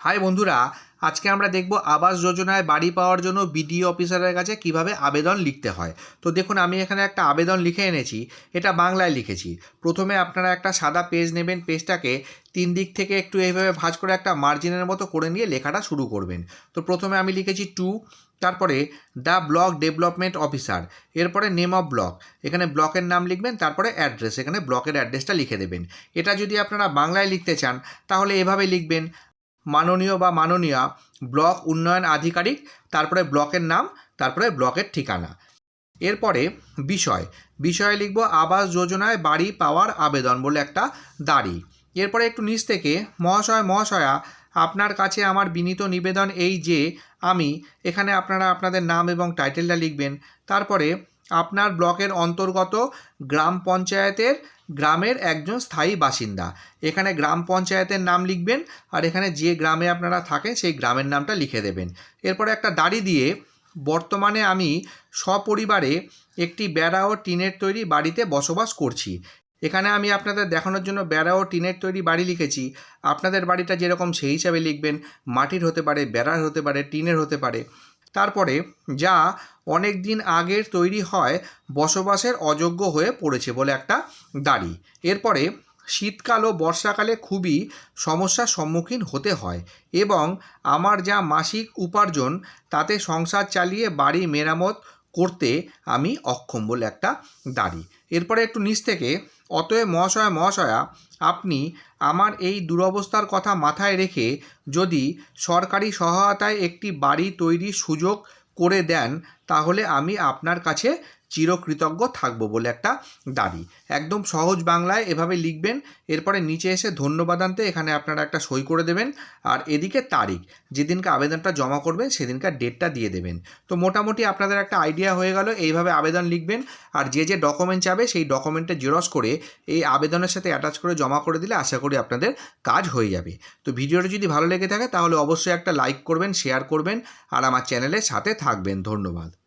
High বন্ধুরা, আজকে আমরা দেখব আবাস যোজনায় বাড়ি পাওয়ার জন্য বিডিও অফিসারের কাছে কীভাবে আবেদন লিখতে হয়। তো দেখুন, আমি এখানে একটা আবেদন লিখে এনেছি, এটা বাংলায় লিখেছি। প্রথমে আপনারা একটা সাদা পেজ নেবেন, পেজটাকে তিন দিক থেকে একটু এইভাবে ভাঁজ করে একটা মার্জিনের মতো করে নিয়ে লেখাটা শুরু করবেন। তো প্রথমে আমি লিখেছি টু, তারপরে দ্য ব্লক ডেভেলপমেন্ট অফিসার, এরপরে নেম অফ ব্লক, এখানে ব্লকের নাম লিখবেন, তারপরে অ্যাড্রেস, এখানে ব্লকের অ্যাড্রেসটা লিখে দেবেন। এটা যদি আপনারা বাংলায় লিখতে চান, তাহলে এভাবে লিখবেন মাননীয় বা মাননীয়া ব্লক উন্নয়ন আধিকারিক, তারপরে ব্লকের নাম, তারপরে ব্লকের ঠিকানা। এরপরে বিষয়, বিষয়ে লিখব আবাস যোজনায় বাড়ি পাওয়ার আবেদন বলে একটা দাড়ি। এরপরে একটু নিচ থেকে, মহাশয়, মহাশয়া, আপনার কাছে আমার বিনীত নিবেদন এই যে, আমি এখানে আপনারা, আপনাদের নাম এবং টাইটেলটা লিখবেন, তারপরে আপনার ব্লকের অন্তর্গত গ্রাম পঞ্চায়েতের গ্রামের একজন স্থায়ী বাসিন্দা। এখানে গ্রাম পঞ্চায়েতের নাম লিখবেন আর এখানে যে গ্রামে আপনারা থাকেন সেই গ্রামের নামটা লিখে দেবেন। এরপরে একটা দাড়ি দিয়ে বর্তমানে আমি সপরিবারে একটি বেড়া ও টিনের তৈরি বাড়িতে বসবাস করছি। এখানে আমি আপনাদের দেখানোর জন্য বেড়া ও টিনের তৈরি বাড়ি লিখেছি। আপনাদের বাড়িটা যেরকম সেই হিসাবে লিখবেন। মাটির হতে পারে, বেড়ার হতে পারে, টিনের হতে পারে। তারপরে যা অনেক দিন আগের তৈরি হয়, বসবাসের অযোগ্য হয়ে পড়েছে বলে একটা দাড়ি। এরপরে শীতকাল ও বর্ষাকালে খুবই সমস্যার সম্মুখীন হতে হয় এবং আমার যা মাসিক উপার্জন, তাতে সংসার চালিয়ে বাড়ি মেরামত করতে আমি অক্ষম বলে একটা দাড়ি। এরপরে একটু নিচ থেকে, অতএব মহাশয়া মহাশয়া, আপনি আমার এই দুরবস্থার কথা মাথায় রেখে যদি সরকারি সহায়তায় একটি বাড়ি তৈরির সুযোগ করে দেন, তাহলে আমি আপনার কাছে চিরকৃতজ্ঞ থাকব বলে একটা দাবি। একদম সহজ বাংলায় এভাবে লিখবেন, এরপরে নিচে এসে ধন্যবাদান্তে এখানে আপনারা একটা সই করে দেবেন। আর এদিকে তারিখ, যেদিনকে আবেদনটা জমা করবেন সেদিনকার ডেটটা দিয়ে দেবেন। তো মোটামুটি আপনাদের একটা আইডিয়া হয়ে গেল, এইভাবে আবেদন লিখবেন। আর যে যে ডকুমেন্ট চাবে সেই ডকুমেন্টে জেরক্স করে এই আবেদনের সাথে অ্যাটাচ করে জমা করে দিলে আশা করি আপনাদের কাজ হয়ে যাবে। তো ভিডিওটা যদি ভালো লেগে থাকে তাহলে অবশ্যই একটা লাইক করবেন, শেয়ার করবেন। আর আমার চ্যানেলের সাথে থাকবেন। ধন্যবাদ।